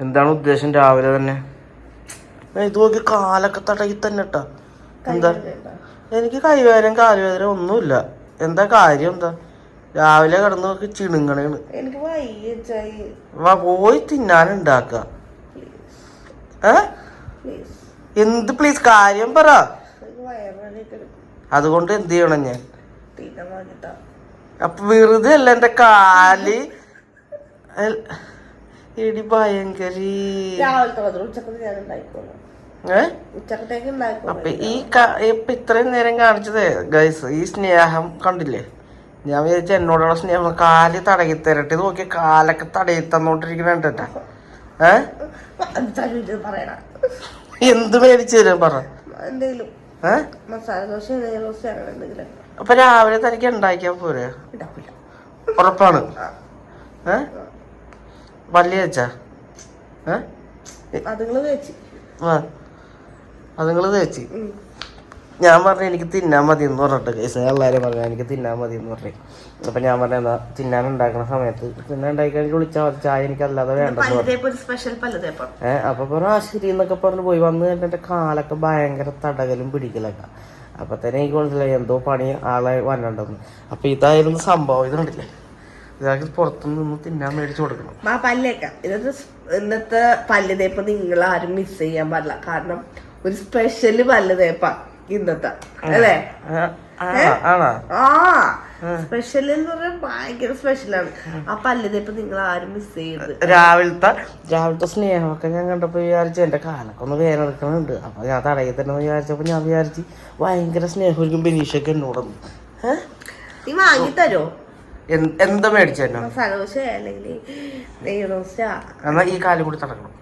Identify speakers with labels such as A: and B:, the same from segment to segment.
A: എന്താണ് ഉദ്ദേശം രാവിലെ തന്നെ? ഇത് നോക്കി കാലൊക്കെ തടയി തന്നെ ഇട്ടാ എന്താ? എനിക്ക് കൈവേദന കാലുവേദന ഒന്നുമില്ല. എന്താ കാര്യം? എന്താ? രാവിലെ കിടന്ന് നോക്കി ചിണുങ്ങണേണ്. വാ പോയി തിന്നാനുണ്ടാക്ക എന്ത് പ്ലീസ്? കാര്യം പറ. അതുകൊണ്ട് എന്ത് ചെയ്യണം ഞാൻ? അപ്പൊ വെറുതെ അല്ല എന്റെ കാൽ. എടി ഭയങ്കരി.
B: രാവിലത്തെ മാത്രം ഉച്ചക്കത്തെ ഞാൻ ഉണ്ടായിക്കോളാം.
A: ഏ?
B: ഉച്ചക്കത്തേക്ക്
A: അപ്പൊ ഈ ഇപ്പൊ ഇത്രയും നേരം കാണിച്ചത് ഗൈസ് ഈ സ്നേഹം കണ്ടില്ലേ? ഞാൻ വിചാരിച്ച എന്നോടുള്ള സ്നേഹം കാൽ തടകി തരട്ടെ. ഇത് നോക്കിയ കാലൊക്കെ തടയി തന്നോണ്ടിരിക്കണ എന്ത് മേടിച്ചു തരും പറ. അപ്പൊ രാവിലെ തനിക്ക് ഉണ്ടാക്കിയാ പോരെ? ഉറപ്പാണ്. ഏ? വലിയ വെച്ചാ അതുങ്ങൾ തേച്ചി. ഞാൻ പറഞ്ഞു എനിക്ക് തിന്നാൻ മതി എന്ന് പറഞ്ഞിട്ട് കേസ് എല്ലാവരും പറഞ്ഞു എനിക്ക് തിന്നാൻ മതി എന്ന് പറഞ്ഞു. അപ്പൊ ഞാൻ പറഞ്ഞ എന്താ തിന്നാൻ ഉണ്ടാക്കുന്ന സമയത്ത് തിന്നാൻ ഉണ്ടാക്കി വിളിച്ചാൽ മതി. ചായ എനിക്ക് അല്ലാതെ
B: വേണ്ട
A: ഏഹ് അപ്പൊ പറഞ്ഞു ആ ശരി എന്നൊക്കെ പറഞ്ഞു പോയി വന്ന് കഴിഞ്ഞിട്ട് കാലൊക്കെ ഭയങ്കര തടകലും പിടിക്കലൊക്കെ. അപ്പൊ തന്നെ എനിക്ക് മനസ്സിലായി എന്തോ പണി ആളെ വന്നിട്ടുണ്ടെന്ന്. അപ്പൊ ഇതായിരുന്നു സംഭവം ഇത് കണ്ടില്ലേ ഇതാക്കി പുറത്തുനിന്ന് നിന്ന് തിന്നാൻ മേടിച്ചു കൊടുക്കണം.
B: ആ പല്ലേക്കാം. ഇന്നത്തെ പല്ല് തേപ്പ് നിങ്ങൾ ആരും മിസ് ചെയ്യാൻ പാടില്ല. കാരണം ഒരു സ്പെഷ്യൽ പല്ല് തേപ്പാ ഇന്നത്തെ. അല്ലേ?
A: ആ, ആണോ ആണോ?
B: ആ സ്പെഷ്യൽ എന്ന് പറഞ്ഞാൽ ഭയങ്കര സ്പെഷ്യലാണ് ആ പല്ലുതേപ്പ് നിങ്ങൾ ആരും മിസ് ചെയ്യരുത്.
A: രാവിലത്തെ രാവിലത്തെ സ്നേഹമൊക്കെ ഞാൻ കണ്ടപ്പോൾ വിചാരിച്ചു എന്റെ കാലൊക്കെ ഒന്ന് വേദനെടുക്കണുണ്ട് അപ്പൊ ഞാൻ തടയിൽ തന്നെ വിചാരിച്ചപ്പോൾ ഞാൻ വിചാരിച്ചു ഭയങ്കര സ്നേഹമായിരിക്കും ബെനീഷൊക്കെ എന്നോടൊന്ന്.
B: നീ വാങ്ങി തരോ
A: എന്താ മേടിച്ചു
B: അല്ലെങ്കിൽ
A: എന്നാ ഈ കാലം കൂടി തടക്കണം.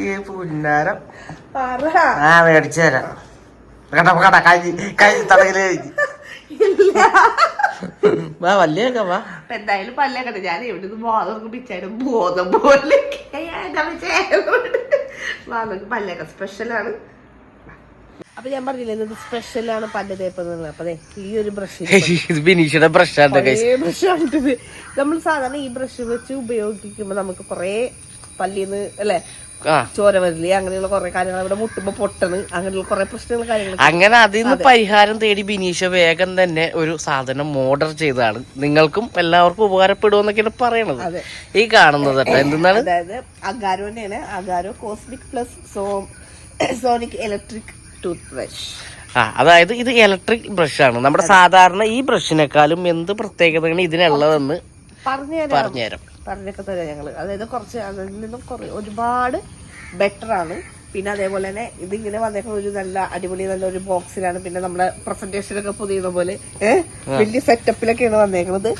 A: ഈ പുന്നാരം.
B: പറ.
A: ആ മേടിച്ചു തരാം. കട കട കൈ കൈ വാ വാ.
B: അപ്പൊ എന്തായാലും പല്ലേക്കട്ടെ ഞാൻ എവിടെ നിന്ന് ബോധം പിച്ചാലും ബോധം പോലെ പല്ലേക്ക സ്പെഷ്യലാണ് അപ്പൊ ഞാൻ പറഞ്ഞില്ലേ ഇന്നത് സ്പെഷ്യലാണ് പല്ല് തേപ്പ് എന്നുള്ളത് അപ്പൊ ഈ ഒരു ബ്രഷ്
A: ഇത് ബിനീഷയുടെ ബ്രഷാണ്
B: ബ്രഷാണിത് നമ്മൾ സാധാരണ ഈ ബ്രഷ് വെച്ച് ഉപയോഗിക്കുമ്പോ നമുക്ക് കൊറേ പല്ലിന്ന് അല്ലെ? ചോര വരില്ലേ അങ്ങനെയുള്ള കുറെ കാര്യങ്ങൾ ഇവിടെ മുട്ടുമ്പോ പൊട്ടണ് അങ്ങനെയുള്ള കുറെ പ്രശ്നങ്ങൾ കാര്യങ്ങൾ
A: അങ്ങനെ അതിൽ നിന്ന് പരിഹാരം തേടി ബിനീഷ വേഗം തന്നെ ഒരു സാധനം ഓർഡർ ചെയ്തതാണ്. നിങ്ങൾക്കും എല്ലാവർക്കും ഉപകാരപ്പെടുമെന്നൊക്കെയാണ് പറയണത്.
B: അതെ.
A: ഈ കാണുന്നത് കേട്ടോ. എന്താണ്
B: അതായത് അഗാരോ തന്നെയാണ്. Agaro cosmic plus so sonic electric toothbrush
A: ആ അതായത് ഇത് ഇലക്ട്രിക് ബ്രഷ് ആണ്. നമ്മുടെ സാധാരണ ഈ ബ്രഷിനേക്കാളും എന്ത് പ്രത്യേകതയാണ് ഇതിനുള്ളതെന്ന്
B: പറഞ്ഞുതരാം. പറഞ്ഞൊക്കെ തരാം ഞങ്ങൾ. അതായത് കുറച്ച് അതിൽ നിന്നും ഒരുപാട് ബെറ്റർ ആണ്. പിന്നെ അതേപോലെ തന്നെ ഇതിങ്ങനെ വന്നേക്കുന്ന ഒരു നല്ല അടിപൊളി നല്ല ഒരു ബോക്സിലാണ് പിന്നെ നമ്മുടെ പ്രസന്റേഷനൊക്കെ പുതിയ പോലെ വലിയ സെറ്റപ്പിലൊക്കെയാണ് വന്നേക്കുന്നത്.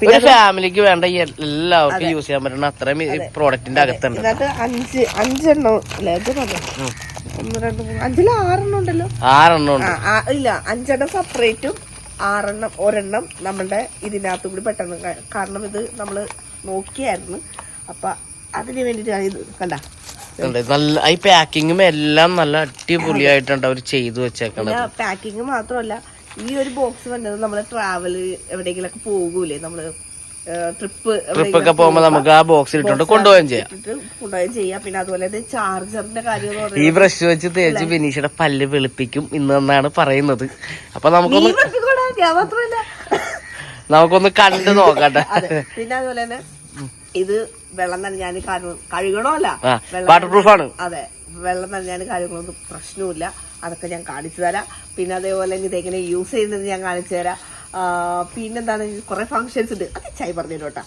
B: പിന്നെ
A: ഫാമിലിക്ക് വേണ്ട എല്ലാവർക്കും യൂസ് ചെയ്യാൻ പറ്റുന്ന അത്രയും പ്രോഡക്റ്റിന്റെ അകത്തുണ്ട്.
B: അഞ്ച് അഞ്ചെണ്ണം അല്ലേ? ഒന്ന് രണ്ട് മൂന്ന്. അഞ്ചിൽ ആറെണ്ണം ഉണ്ടല്ലോ.
A: ആറെണ്ണം ഉണ്ട്.
B: ആ, ആ, ഇല്ല അഞ്ചെണ്ണം സെപ്പറേറ്റും ആറെണ്ണം ഒരെണ്ണം നമ്മളുടെ ഇതിനകത്തും കൂടി പെട്ടെന്ന് ക- കാരണം ഇത് നമ്മൾ നോക്കിയായിരുന്നു. അപ്പൊ അതിന് വേണ്ടിയിട്ടാണ് ഇത് കണ്ട.
A: ഉണ്ട്. നല്ല ഈ പാക്കിങ്ങും എല്ലാം നല്ല അടിപൊളിയായിട്ടുണ്ട് അവർ ചെയ്തു വെച്ചേക്കണത്.
B: പിന്നെ പാക്കിങ് മാത്രമല്ല ഈ ഒരു ബോക്സ് വന്നത് നമ്മൾ ട്രാവൽ എവിടെയെങ്കിലൊക്കെ പോകൂലേ നമ്മൾ? ട്രിപ്പ്
A: ട്രിപ്പ് ഒക്കെ പോകുമ്പോ നമുക്ക് ആ ബോക്സിൽ ഇട്ടുകൊണ്ട് കൊണ്ടുപോകാൻ ചെയ്യാം.
B: കൊണ്ടുപോയി ചെയ്യാം. പിന്നെ അതുപോലെ ചാർജറിന്റെ കാര്യം
A: ഈ ബ്രഷ് വെച്ച് തേച്ച് ബിനീഷയുടെ പല്ല് വെളുപ്പിക്കും ഇന്നെന്നാണ് പറയുന്നത്. അപ്പൊ നമുക്കൊന്ന് നമുക്കൊന്ന് കണ്ടു നോക്കട്ടെ.
B: പിന്നെ അതുപോലെ തന്നെ ഇത് വെള്ളം നനഞ്ഞാൽ കഴുകണമല്ല.
A: വാട്ടർ പ്രൂഫ് ആണ്.
B: അതെ. വെള്ളം നനഞ്ഞാൽ കാര്യങ്ങളൊന്നും പ്രശ്നമില്ല അതൊക്കെ ഞാൻ കാണിച്ചു തരാം. പിന്നെ അതേപോലെ ഇത് ഇതെങ്ങനെ യൂസ് ചെയ്യുന്നത് ഞാൻ കാണിച്ചു തരാം. പിന്നെന്താണ് കുറെ ഫങ്ഷൻസ് ഉണ്ട്. അത് ചായ പറഞ്ഞു കേട്ടോ.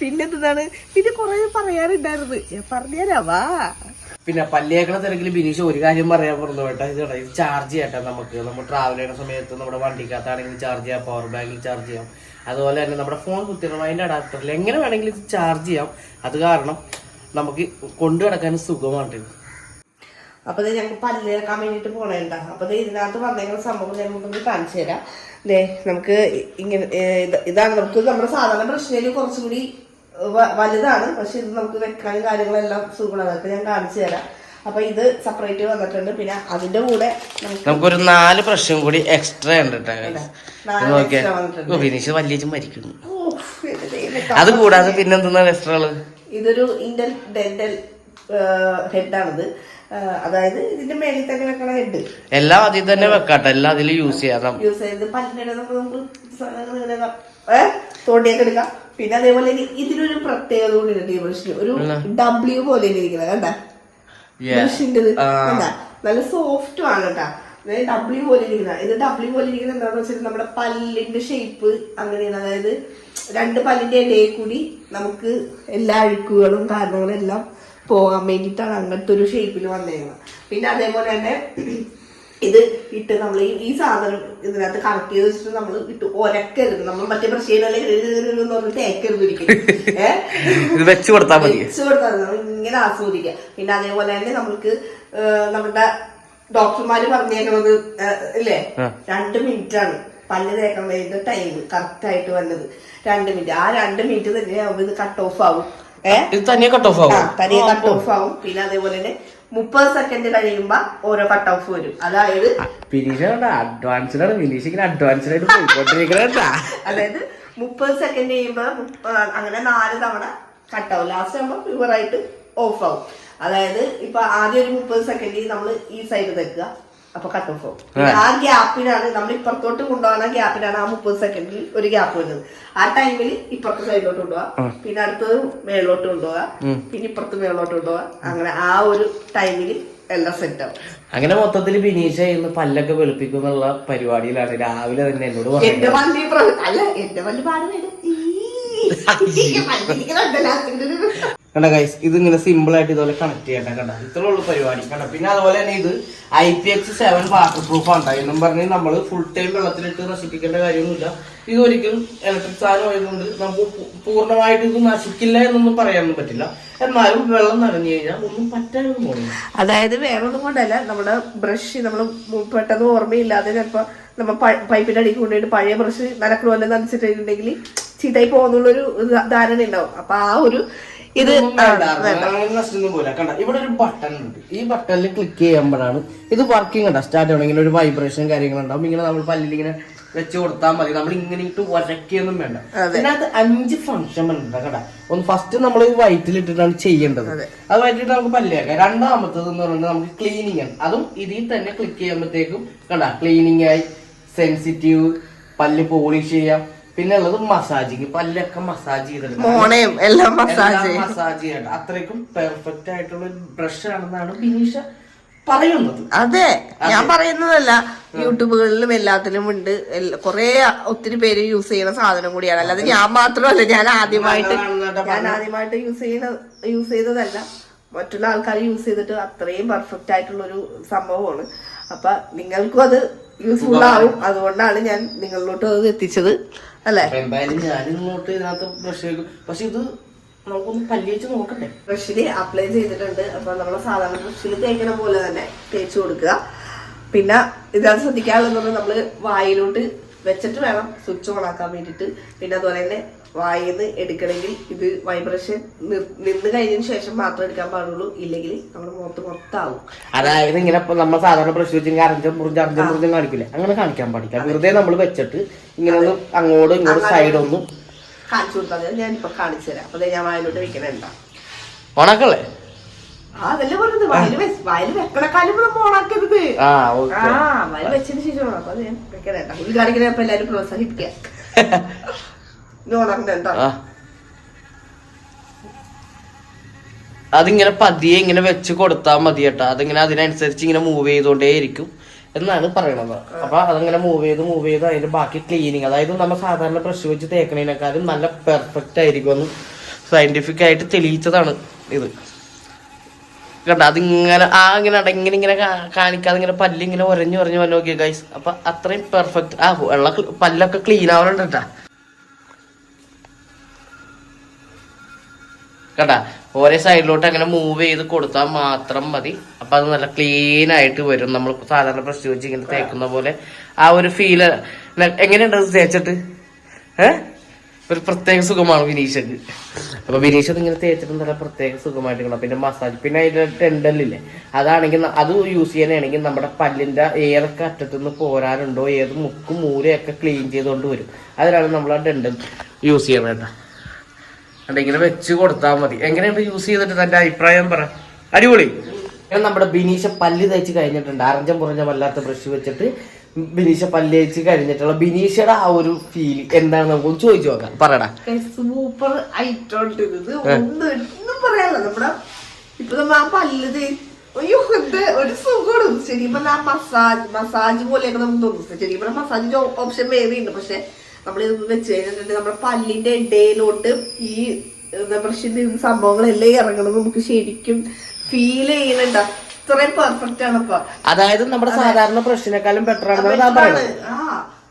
B: പിന്നെന്താണ്? പിന്നെ കുറെ പറയാറുണ്ടായിരുന്നു ഞാൻ പറഞ്ഞുതരാവാ
A: പിന്നെ പല്ലിയേക്കണ തിരക്കിൽ ബിനീഷ് ഒരു കാര്യം പറയാൻ പറഞ്ഞു കേട്ടോ. ഇത് ഇത് ചാർജ് ചെയ്യട്ടെ നമുക്ക്. നമ്മൾ ട്രാവൽ ചെയ്യുന്ന സമയത്ത് നമ്മുടെ വണ്ടിക്കകത്താണെങ്കിൽ ചാർജ് ചെയ്യാം പവർ ബാങ്കിൽ ചാർജ് ചെയ്യാം. അതുപോലെ തന്നെ നമ്മുടെ ഫോൺ കുത്തിയിടണം അതിന്റെ അഡാപ്റ്ററിൽ എങ്ങനെ വേണമെങ്കിലും ഇത് ചാർജ് ചെയ്യാം. അത് കാരണം നമുക്ക് കൊണ്ടു കിടക്കാൻ സുഖമാണ്. ഇത്.
B: അപ്പൊ ദേ ഞങ്ങൾക്ക് പല്ലിറക്കാൻ വേണ്ടിട്ട് പോണേണ്ട അപ്പൊ ദേ ഇതിനകത്ത് വന്നേക്കുന്ന സംഭവം ഞാൻ നമുക്ക് കാണിച്ചു തരാം. ദേ നമുക്ക് ഇങ്ങനെ ഇത് ഇതാണ് നമുക്ക് നമ്മുടെ സാധാരണ പ്രശ്നയിൽ കുറച്ചുകൂടി വലുതാണ്. പക്ഷെ ഇത് നമുക്ക് വെക്കാനും കാര്യങ്ങളെല്ലാം സുഖമാണ്. അതൊക്കെ ഞാൻ കാണിച്ചു തരാം. അപ്പൊ ഇത് സെപ്പറേറ്റ് വന്നിട്ടുണ്ട്. പിന്നെ അതിന്റെ കൂടെ നമുക്ക്
A: നമുക്കൊരു നാല് പ്രശ്നം കൂടി എക്സ്ട്രാ ഉണ്ട് കേട്ടോ ഇത് ഫിനിഷ് വലിയ മരിക്കുന്നു. അത് കൂടാതെ പിന്നെന്താ എക്സ്ട്രാ ഉള്ളത്?
B: ഇതൊരു ഇന്റൽ ഡെന്റൽ ഹെഡാണിത്. അതായത് ഇതിന്റെ മേളിൽ തന്നെ വെക്കണ ഹെഡ്.
A: എല്ലാം അതിൽ തന്നെ വെക്കാട്ടെ. എല്ലാം അതിൽ യൂസ് ചെയ്യാം.
B: യൂസ് ചെയ്ത് പല്ലിനെ നമുക്ക് നമുക്ക് തോണ്ടിയൊക്കെ എടുക്കാം. പിന്നെ അതേപോലെ ഇതിനൊരു പ്രത്യേകത കൂടി ഉണ്ട് ഈ ബ്രഷിന് ഒരു ഡബ്ല്യു പോലെ ഇരിക്കുന്നത് കണ്ട. ബ്രഷിന്റെ. നല്ല സോഫ്റ്റും ആണ് കേട്ടാ. ഡബ്ല്യു പോലെ ഇരിക്കുന്ന ഇത് ഡബ്ല്യു പോലെ ഇരിക്കുന്ന എന്താണെന്ന് വെച്ചാൽ നമ്മുടെ പല്ലിന്റെ ഷേപ്പ് അങ്ങനെയാണ്. അതായത് രണ്ട് പല്ലിന്റെ ഇടയിൽ കൂടി നമുക്ക് എല്ലാ അഴുക്കുകളും കാരണങ്ങളും എല്ലാം പോകാൻ വേണ്ടിയിട്ടാണ് അങ്ങനത്തെ ഒരു ഷേപ്പിൽ വന്നേക്കുന്നത്. പിന്നെ അതേപോലെ തന്നെ ഇത് ഇട്ട് നമ്മൾ ഈ സാധനം ഇതിനകത്ത് കറക്റ്റ് ചെയ്ത് വെച്ചിട്ട് നമ്മൾ ഇട്ട് ഒരക്കരുത്. നമ്മൾ മറ്റേ പ്രശ്നം തേക്കരുത് ഒരിക്കലും. ഏഹ്
A: ഇത് വെച്ച് കൊടുത്താൽ മതി.
B: വെച്ച് കൊടുത്താൽ. നമ്മൾ ഇങ്ങനെ ആസ്വദിക്കാം പിന്നെ അതേപോലെ തന്നെ നമ്മൾക്ക് നമ്മുടെ ഡോക്ടർമാര് പറഞ്ഞേക്കുന്നത് ഇല്ലേ? രണ്ട് മിനിറ്റ് ആണ് പല്ല് തേക്കാൻ തേക്കുന്നതിന്റെ ടൈം കറക്റ്റ് ആയിട്ട് വന്നത്. രണ്ട് മിനിറ്റ്. ആ രണ്ട് മിനിറ്റ് തന്നെ ആവുമ്പോൾ ഇത് കട്ട് ഓഫ് ആവും.
A: ഇത് തന്നെ കട്ട് ഓഫ് ആവും.
B: തനിയെ കട്ട് ഓഫ് ആവും. പിന്നെ അതേപോലെ തന്നെ മുപ്പത് സെക്കൻഡ് കഴിയുമ്പോ ഓരോ കട്ട് ഓഫ് വരും. അതായത്
A: അഡ്വാൻസ്ഡാണ് വിനീഷ് ഫിനിഷ് ഇങ്ങനെ അഡ്വാൻസ്ഡ് ആയിട്ട് പോയിക്കൊണ്ടിരിക്കണ
B: അതായത് മുപ്പത് സെക്കൻഡ് കഴിയുമ്പോ അങ്ങനെ നാല് തവണ കട്ട് ആവും. ലാസ്റ്റ് ആകുമ്പോ പ്യുവർ ആയിട്ട് ഓഫ് ആവും. അതായത് ഇപ്പൊ ആദ്യം ഒരു മുപ്പത് സെക്കൻഡ് നമ്മൾ ഈ സൈഡ് വെക്കുക. അപ്പൊ കട്ട് ഓഫ് ആവും. ആ ഗ്യാപ്പിനാണ് നമ്മൾ ഇപ്പുറത്തോട്ട് കൊണ്ടുപോകുന്ന ഗ്യാപ്പിനാണ് ആ മുപ്പത് സെക്കൻഡിൽ ഒരു ഗ്യാപ്പ് വരുന്നത്. ആ ടൈമിൽ ഇപ്പുറത്തെ സൈഡിലോട്ട് കൊണ്ടുപോകാം പിന്നെ അടുത്തത് മേളിലോട്ട് കൊണ്ടുപോകാം പിന്നെ ഇപ്പുറത്ത് മേളിലോട്ട് കൊണ്ടുപോകാം അങ്ങനെ ആ ഒരു ടൈമിൽ എല്ലാം സെറ്റ് ആവും.
A: അങ്ങനെ മൊത്തത്തിൽ ബിനീഷ ഇന്ന് പല്ലൊക്കെ വെളുപ്പിക്കും എന്നുള്ള പരിപാടിയിലാണ്. രാവിലെ തന്നെ എന്നോട്
B: എന്റെ വണ്ടി അല്ല എന്റെ വണ്ടി പാട് വരും.
A: കണ്ട ഗൈസ് സിമ്പിൾ ആയിട്ട് ഇതുപോലെ കണക്ട് ചെയ്യണ്ട കണ്ട? ഇത്രേ ഉള്ളൂ പരിപാടി കണ്ട? പിന്നെ അതുപോലെ തന്നെ ഇത് I P X seven waterproof ആണ് എന്നും പറഞ്ഞ് നമ്മൾ ഫുൾ ടൈം വെള്ളത്തിലിട്ട് നശിപ്പിക്കേണ്ട കാര്യമൊന്നുമില്ല. ഇത് ഒരിക്കലും ഇലക്ട്രിക് സാധനം ആയതുകൊണ്ട് നമുക്ക് പൂർണമായിട്ട് ഇത് നശിക്കില്ല എന്നൊന്നും പറയാനൊന്നും പറ്റില്ല. എന്നാലും വെള്ളം നനഞ്ഞു കഴിഞ്ഞാൽ ഒന്നും പറ്റാനൊന്നും പോകുന്നില്ല
B: അതായത് വേറൊന്നും കൊണ്ടല്ല നമ്മുടെ ബ്രഷ് നമ്മൾ പെട്ടെന്ന് ഓർമ്മയില്ലാതെ ചിലപ്പോൾ നമ്മൾ പൈപ്പിന്റെ അടിയിൽ കൊണ്ടുപോയിട്ട് പഴയ ബ്രഷ് നനക്കണമെന്ന് നനച്ചിട്ടുണ്ടെങ്കിൽ ചീത്തായി പോകുന്നുള്ളൊരു ധാരണ ഉണ്ടാവും അപ്പൊ ആ ഒരു ഇത്
A: ഇവിടെ ഒരു ബട്ടൺ ഉണ്ട്. ഈ ബട്ടണിൽ ക്ലിക്ക് ചെയ്യുമ്പോഴാണ് ഇത് വർക്കിംഗ് ഉണ്ടാവും സ്റ്റാർട്ട് ചെയ്യണം ഇങ്ങനെ ഒരു വൈബ്രേഷൻ കാര്യങ്ങളുണ്ടാവും. ഇങ്ങനെ നമ്മൾ പല്ലിൽ ഇങ്ങനെ വെച്ച് കൊടുത്താൽ മതി. നമ്മൾ ഇങ്ങനെ ഇട്ട് ഉരക്കൊന്നും വേണ്ട. അതിനകത്ത് അഞ്ച് ഫംഗ്ഷൻ ഉണ്ട് കേട്ടാ. ഒന്ന് ഫസ്റ്റ് നമ്മൾ വൈറ്റിൽ ഇട്ടിട്ടാണ് ചെയ്യേണ്ടത്. അത്. വയറ്റിട്ട് നമുക്ക് പല്ലിയാക്കാം രണ്ടാമത്തത് എന്ന് പറയുന്നത് നമുക്ക് ക്ലീനിങ് ആണ്. അതും ഇതിൽ തന്നെ ക്ലിക്ക് ചെയ്യുമ്പോഴത്തേക്കും കണ്ട? ക്ലീനിങ് ആയി സെൻസിറ്റീവ് പല്ല് പോളിഷ് ചെയ്യാം. പിന്നെ ഉള്ളത് മസാജിങ് പല്ലൊക്കെ മസാജ്
B: ചെയ്തിട്ടുണ്ട്. എല്ലാം മസാജ്
A: മസാജ് ചെയ്യണ്ട. അത്രയ്ക്കും പെർഫെക്റ്റ് ആയിട്ടുള്ള ഒരു ബ്രഷ് ആണെന്നാണ് ബിനീഷ പറയുന്നത്.
B: അതെ ഞാൻ പറയുന്നതല്ല. യൂട്യൂബുകളിലും എല്ലാത്തിലും ഉണ്ട്. കുറെ കുറേ ഒത്തിരി പേര് യൂസ് ചെയ്യുന്ന സാധനം കൂടിയാണ്. അല്ലാതെ ഞാൻ മാത്രമല്ല ഞാൻ ആദ്യമായിട്ട് ഞാൻ ആദ്യമായിട്ട് യൂസ് ചെയ്യുന്ന യൂസ് ചെയ്തതല്ല. മറ്റുള്ള ആൾക്കാർ യൂസ് ചെയ്തിട്ട് അത്രയും പെർഫെക്റ്റ് ആയിട്ടുള്ള ഒരു സംഭവമാണ്. അപ്പൊ നിങ്ങൾക്കും അത് യൂസ്ഫുൾ ആവും. അതുകൊണ്ടാണ് ഞാൻ നിങ്ങളിലോട്ട് അത് എത്തിച്ചത്. അല്ലെ?
A: എന്തായാലും ഞാൻ ഇങ്ങോട്ട് ഇതിനകത്ത് ബ്രഷ് വെക്കും പക്ഷെ ഇത് നമുക്കൊന്ന് പല്ലി വെച്ച് നോക്കട്ടെ
B: ബ്രഷിൽ അപ്ലൈ ചെയ്തിട്ടുണ്ട്. അപ്പൊ നമ്മളെ സാധാരണ ബ്രഷിൽ തേക്കണ പോലെ തന്നെ തേച്ച് കൊടുക്കുക. പിന്നെ ഇതാണ് ശ്രദ്ധിക്കാനുള്ളത് നമ്മൾ വായിലോട്ട് വെച്ചിട്ട് വേണം സ്വിച്ച് ഓൺ ആക്കാൻ വേണ്ടിയിട്ട്. പിന്നെ അതുപോലെ തന്നെ വായിൽ നിന്ന് എടുക്കണമെങ്കിൽ ഇത് വൈബ്രേഷൻ നിന്ന് കഴിഞ്ഞതിന് ശേഷം മാത്രം എടുക്കാൻ പാടുള്ളൂ. ഇല്ലെങ്കിൽ നമ്മുടെ മുഖത്ത് മൊത്തമാവും
A: അതായത് ഇങ്ങനെ ഇപ്പൊ നമ്മൾ സാധാരണ ബ്രഷ് വെച്ച് അറിഞ്ഞ മുറിഞ്ഞ് അറിഞ്ഞ അരഞ്ചം കാണിക്കില്ല അങ്ങനെ കാണിക്കാൻ പാടില്ല. വെറുതെ നമ്മൾ വെച്ചിട്ട് ഇങ്ങനെ ഒന്ന് അങ്ങോട്ടും ഇങ്ങോട്ടും സൈഡൊന്നും
B: കാണിച്ചു കൊടുത്താൽ ഇപ്പൊ കാണിച്ചു തരാം. അപ്പൊ ഞാൻ വായിലോട്ട് വെക്കണേണ്ട
A: ഉണക്കല്ലേ?
B: അതല്ലേ പറഞ്ഞത്. വെക്കണക്കാലും നമ്മൾ ഓണാക്കരുത്
A: ആ
B: വെച്ചതിന് ശേഷമാണ് അപ്പൊ ഞാൻ എല്ലാരും
A: ആ അതിങ്ങനെ പതിയെ ഇങ്ങനെ വെച്ച് കൊടുത്താൽ മതി കേട്ടോ. അതിങ്ങനെ അതിനനുസരിച്ച് ഇങ്ങനെ മൂവ് ചെയ്തുകൊണ്ടേയിരിക്കും എന്നാണ് പറയണത്. അപ്പൊ അതങ്ങനെ മൂവ് ചെയ്ത് മൂവ് ചെയ്ത് അതിന്റെ ബാക്കി ക്ലീനിങ് അതായത് നമ്മൾ സാധാരണ ബ്രഷ് വെച്ച് തേക്കണേനേക്കാളും നല്ല പെർഫെക്റ്റ് ആയിരിക്കും എന്ന് സയന്റിഫിക് ആയിട്ട് തെളിയിച്ചതാണ് ഇത്. കണ്ട? അതിങ്ങനെ ആ ഇങ്ങനെ അടങ്ങനെ ഇങ്ങനെ ഇങ്ങനെ കാണിക്കാതെ ഇങ്ങനെ പല്ലിങ്ങനെ ഉരഞ്ഞു ഉരഞ്ഞു വന്നു നോക്കിയ ഗൈസ് അപ്പൊ അത്രയും പെർഫെക്റ്റ് ആ വെള്ള പല്ലൊക്കെ ക്ലീൻ ആവണുണ്ട് കേട്ടാ. കണ്ട? ഓരോ സൈഡിലോട്ട് അങ്ങനെ മൂവ് ചെയ്ത് കൊടുത്താൽ മാത്രം മതി. അപ്പൊ അത് നല്ല ക്ലീൻ ആയിട്ട് വരും. നമ്മൾ സാധാരണ പ്രസ് വെച്ച് ഇങ്ങനെ തേക്കുന്ന പോലെ. ആ ഒരു ഫീൽ എങ്ങനെയുണ്ട് അത് തേച്ചിട്ട്? ഏഹ് ഒരു പ്രത്യേക സുഖമാണ് വിനീഷക്ക്. അപ്പൊ വിനീഷ് ഇങ്ങനെ തേച്ചിട്ട് നല്ല പ്രത്യേക സുഖമായിട്ട് കിടണം പിന്നെ മസാജ് പിന്നെ അതിന്റെ ടെൻഡലില്ലേ അതാണെങ്കിൽ അത് യൂസ് ചെയ്യാനാണെങ്കിൽ നമ്മുടെ പല്ലിന്റെ ഏതൊക്കെ അറ്റത്തുനിന്ന് പോരാനുണ്ടോ ഏത് മുക്കും മൂലയൊക്കെ ക്ലീൻ ചെയ്തുകൊണ്ട് വരും. അതിനാണ് നമ്മൾ ആ ടെൻഡൽ യൂസ് ചെയ്യണം കേട്ടോ. അല്ല ഇങ്ങനെ വെച്ച് കൊടുത്താൽ മതി. എങ്ങനെയുണ്ട് യൂസ് ചെയ്തിട്ട് തന്റെ അഭിപ്രായം പറ. അടിപൊളി. ഞാൻ നമ്മുടെ ബിനീഷ പല്ല് തേച്ച് കഴിഞ്ഞിട്ടുണ്ട്. അരഞ്ചം പുറഞ്ഞം വല്ലാത്ത ബ്രഷ് വെച്ചിട്ട് ബിനീഷ പല്ല് തേച്ച് കഴിഞ്ഞിട്ടുള്ള ബിനീഷയുടെ ആ ഒരു ഫീൽ എന്താണ്? നമുക്ക് ചോദിച്ചു നോക്കാം. പറയടാ
B: സൂപ്പർ ഇത്. ഒന്നും ഒന്നും പറയാനില്ല. നമ്മുടെ ഇപ്പൊ നമ്മൾ ആ പല്ല് തേ- അയ്യോ എന്ത് ഒരു സുഖമാണ്. ആ മസാജ് മസാജ് പോലെയൊക്കെ നമുക്ക് തോന്നുന്നു ശരി മസാജിന്റെ ഓപ്ഷൻ വേറെ ഉണ്ട് പക്ഷെ നമ്മൾ ഇത് വെച്ച് കഴിഞ്ഞിട്ടുണ്ടെങ്കിൽ നമ്മുടെ പല്ലിന്റെ ഇടയിലോട്ട് ഈ ബ്രഷിന്റെ സംഭവങ്ങളെല്ലാം ഇറങ്ങണം നമുക്ക് ശരിക്കും ഫീൽ ചെയ്യുന്നുണ്ട്. അത്രയും പെർഫെക്റ്റ് ആണ് ഇപ്പൊ.
A: അതായത് നമ്മുടെ സാധാരണ ബ്രഷിനെക്കാളും ബെറ്റർ
B: ആണ്.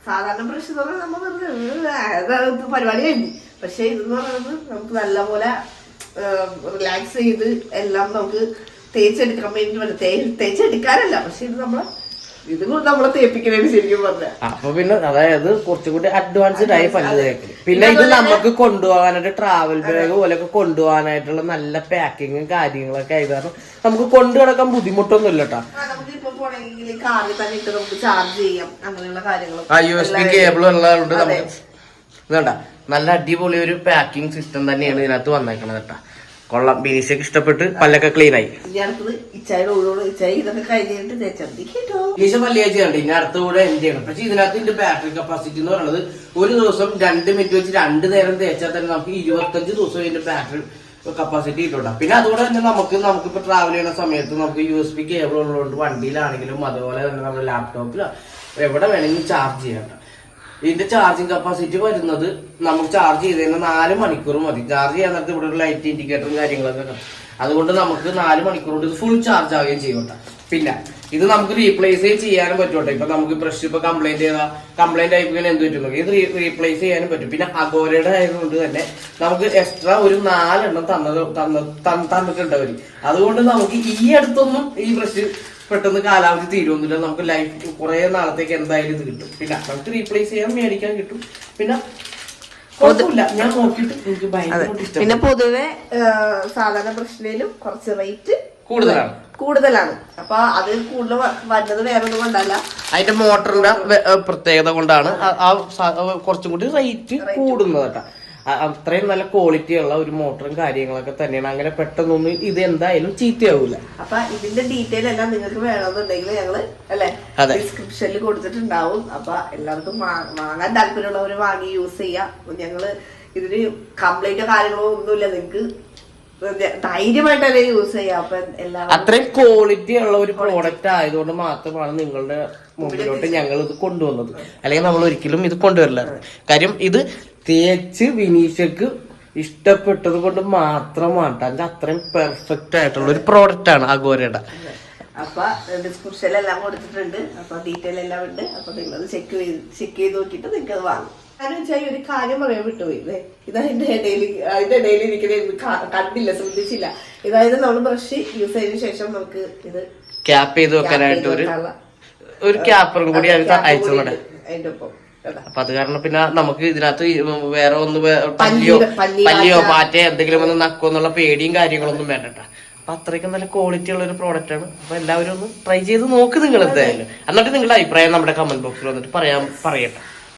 B: സാധാരണ ബ്രഷ് എന്ന് പറഞ്ഞാൽ നമ്മൾ വെറുതെ പരിപാടി കഴിഞ്ഞു. പക്ഷെ ഇതെന്ന് പറയുന്നത് നമുക്ക് നല്ലപോലെ റിലാക്സ് ചെയ്ത് എല്ലാം നമുക്ക് തേച്ചെടുക്കാൻ വേണ്ടി തേച്ചെടുക്കാനല്ല പക്ഷെ ഇത് നമ്മളെ
A: അപ്പൊ പിന്നെ അതായത് കുറച്ചുകൂടി അഡ്വാൻസ്ഡ് ആയി പല്ല് തേക്കൽ പിന്നെ ഇത് നമുക്ക് കൊണ്ടുപോകാനായിട്ട് ട്രാവൽ ബാഗ് പോലെയൊക്കെ കൊണ്ടുപോകാനായിട്ടുള്ള നല്ല പാക്കിങ്ങും കാര്യങ്ങളൊക്കെ ആയി. കാരണം നമുക്ക് കൊണ്ടു കിടക്കാൻ ബുദ്ധിമുട്ടൊന്നും ഇല്ല കേട്ടോ യു എസ് ബി കേബിൾ ഉള്ളതുകൊണ്ട് നമുക്ക് നല്ല അടിപൊളി ഒരു പാക്കിംഗ് സിസ്റ്റം തന്നെയാണ് ഇതിനകത്ത് വന്നേക്കണത് കേട്ടാ. കൊള്ളാം. ബിനീഷക്ക് ഇഷ്ടപ്പെട്ട് പല്ലൊക്കെ ക്ലീൻ ആയി.
B: ഇതൊക്കെ
A: പല്ലിയാഴ്ച കണ്ട്. ഇനി അടുത്ത കൂടെ എന്ത് ചെയ്യണം? പക്ഷെ ഇതിനകത്ത് ഇതിന്റെ ബാറ്ററി കപ്പാസിറ്റി എന്ന് പറയുന്നത് ഒരു ദിവസം രണ്ട് മിനിറ്റ് വെച്ച് രണ്ട് നേരം തേച്ചാൽ തന്നെ നമുക്ക് ഇരുപത്തഞ്ച് ദിവസം ഇതിന്റെ ബാറ്ററി കപ്പാസിറ്റി കിട്ടുണ്ടാവും പിന്നെ അതുകൂടെ തന്നെ നമുക്ക് നമുക്ക് ഇപ്പൊ ട്രാവൽ ചെയ്യുന്ന സമയത്ത് നമുക്ക് യു എസ് ബി കേബിൾ ഉള്ളതുകൊണ്ട് വണ്ടിയിലാണെങ്കിലും അതുപോലെ തന്നെ നമ്മുടെ ലാപ്ടോപ്പിലോ എവിടെ വേണമെങ്കിലും ചാർജ് ചെയ്യാം. ഇതിന്റെ ചാർജിങ് കപ്പാസിറ്റി വരുന്നത് നമുക്ക് ചാർജ് ചെയ്തതിന് നാല് മണിക്കൂർ മതി. ചാർജ് ചെയ്യാൻ നേരത്തെ ഇവിടെ ലൈറ്റ് ഇൻഡിക്കേറ്ററും കാര്യങ്ങളൊക്കെ കാണും അതുകൊണ്ട് നമുക്ക് നാല് മണിക്കൂർ കൊണ്ട് ഇത് ഫുൾ ചാർജ് ആവുകയും ചെയ്യട്ടെ പിന്നെ ഇത് നമുക്ക് റീപ്ലേസ് ചെയ്യാനും പറ്റും ഇപ്പൊ നമുക്ക് ബ്രഷ് ഇപ്പൊ കംപ്ലൈന്റ് ചെയ്താൽ കംപ്ലൈന്റ് ആയി ഇങ്ങനെ എന്ത് പറ്റും? ഇത് റീപ്ലേസ് ചെയ്യാനും പറ്റും. പിന്നെ അഗോരയുടെ ആയതുകൊണ്ട് തന്നെ നമുക്ക് എക്സ്ട്രാ ഒരു നാലെണ്ണം തന്നത് തന്ന- തന്ന- തന്നിട്ടുണ്ട് അതുകൊണ്ട് നമുക്ക് ഈ അടുത്തൊന്നും ഈ ബ്രഷ് പെട്ടെന്ന് കാലാവധി തീരുമൊന്നുമില്ല നമുക്ക് ലൈഫ് കുറെ നാളത്തേക്ക് എന്തായാലും ഇത് കിട്ടും. പിന്നെ നമുക്ക് റീപ്ലേസ് ചെയ്യാൻ മേടിക്കാൻ കിട്ടും. പിന്നെ
B: പിന്നെ പൊതുവെ സാധാരണ പ്രശ്നയിലും കുറച്ച് റേറ്റ്
A: കൂടുതലാണ്.
B: കൂടുതലാണ്. അപ്പൊ അത് കൂടുതൽ വരുന്നത് വേറെ ഒന്നും കൊണ്ടല്ല.
A: അതിന്റെ മോട്ടറിന്റെ പ്രത്യേകത കൊണ്ടാണ് ആ- കുറച്ചും കൂടി റേറ്റ് കൂടുന്നത് കേട്ടോ. അത്രയും നല്ല ക്വാളിറ്റി ഉള്ള ഒരു മോട്ടറും കാര്യങ്ങളൊക്കെ തന്നെയാണ്. അങ്ങനെ പെട്ടെന്നൊന്നും ഇത് എന്തായാലും ചീത്തയാവൂല.
B: അപ്പൊ ഇതിന്റെ ഡീറ്റെയിൽ എല്ലാം നിങ്ങൾക്ക് വേണമെന്നുണ്ടെങ്കിൽ ഞങ്ങൾ അല്ലെ ഡിസ്ക്രിപ്ഷനിൽ കൊടുത്തിട്ടുണ്ടാവും. അപ്പൊ എല്ലാവർക്കും വാങ്ങാൻ താല്പര്യമുള്ളവർ വാങ്ങി യൂസ് ചെയ്യാം. ഞങ്ങൾ ഇതിന് കംപ്ലൈന്റോ കാര്യങ്ങളോ ഒന്നുമില്ല. നിങ്ങൾക്ക് ധൈര്യമായിട്ട് തന്നെ യൂസ് ചെയ്യാം. അപ്പൊ
A: അത്രയും ക്വാളിറ്റി ഉള്ള ഒരു പ്രോഡക്റ്റ് ആയതുകൊണ്ട് മാത്രമാണ് നിങ്ങളുടെ മുമ്പിലോട്ട് ഞങ്ങൾ ഇത് കൊണ്ടുവന്നത്. അല്ലെങ്കിൽ നമ്മൾ ഒരിക്കലും ഇത് കൊണ്ടുവരില്ലായിരുന്നു കാര്യം ഇത് തേച്ച് വിനീഷക്ക് ഇഷ്ടപ്പെട്ടത് കൊണ്ട് മാത്രമാണ്. അതിന്റെ അത്രയും പെർഫെക്റ്റ് ആയിട്ടുള്ള ഒരു പ്രോഡക്റ്റ് ആണ് അഗോരയുടെ.
B: അപ്പൊ ഡിസ്ക്രിപ്ഷനിൽ എല്ലാം കൊടുത്തിട്ടുണ്ട്. അപ്പൊ ഡീറ്റെയിൽ എല്ലാം ഉണ്ട്. അപ്പൊ നിങ്ങൾ അത് ചെക്ക് ചെയ്ത് ചെക്ക് ചെയ്ത് നോക്കിയിട്ട് നിങ്ങൾക്ക് അത് വാങ്ങും. കാരണം വെച്ചാൽ ഒരു കാര്യം പറയാൻ വിട്ടുപോയി ഇത് അതിന്റെ ഇടയിൽ അതിന്റെ ഇടയിൽ ഇരിക്കുന്ന കണ്ടില്ല ശ്രദ്ധിച്ചില്ല. ഇതായത് നമ്മൾ ബ്രഷ് യൂസ് ചെയ്തതിനു ശേഷം നമുക്ക് ഇത്
A: ക്യാപ്പ് ചെയ്ത് വെക്കാനായിട്ട് ഒരു ഒരു ക്യാപ്പറും കൂടി
B: അതിന്റെ ഒപ്പം.
A: അപ്പൊ അത് കാരണം പിന്നെ നമുക്ക് ഇതിനകത്ത് വേറെ ഒന്ന് പല്ലിയോ
B: പല്ലി- പല്ലി
A: പല്ലിയോ
B: പാറ്റയോ
A: പാറ്റ എന്തെങ്കിലും ഒന്ന് നക്കോ എന്നുള്ള പേടിയും കാര്യങ്ങളൊന്നും വേണ്ടട്ട. അപ്പൊ അത്രയ്ക്കും നല്ല ക്വാളിറ്റി ഉള്ള ഒരു പ്രോഡക്റ്റ് ആണ്. അപ്പൊ എല്ലാവരും ഒന്ന് ട്രൈ ചെയ്ത് നോക്ക് നിങ്ങൾ എന്തായാലും. എന്നിട്ട് നിങ്ങളുടെ അഭിപ്രായം നമ്മുടെ കമന്റ് ബോക്സിൽ വന്നിട്ട് പറയാൻ പറയട്ടെ.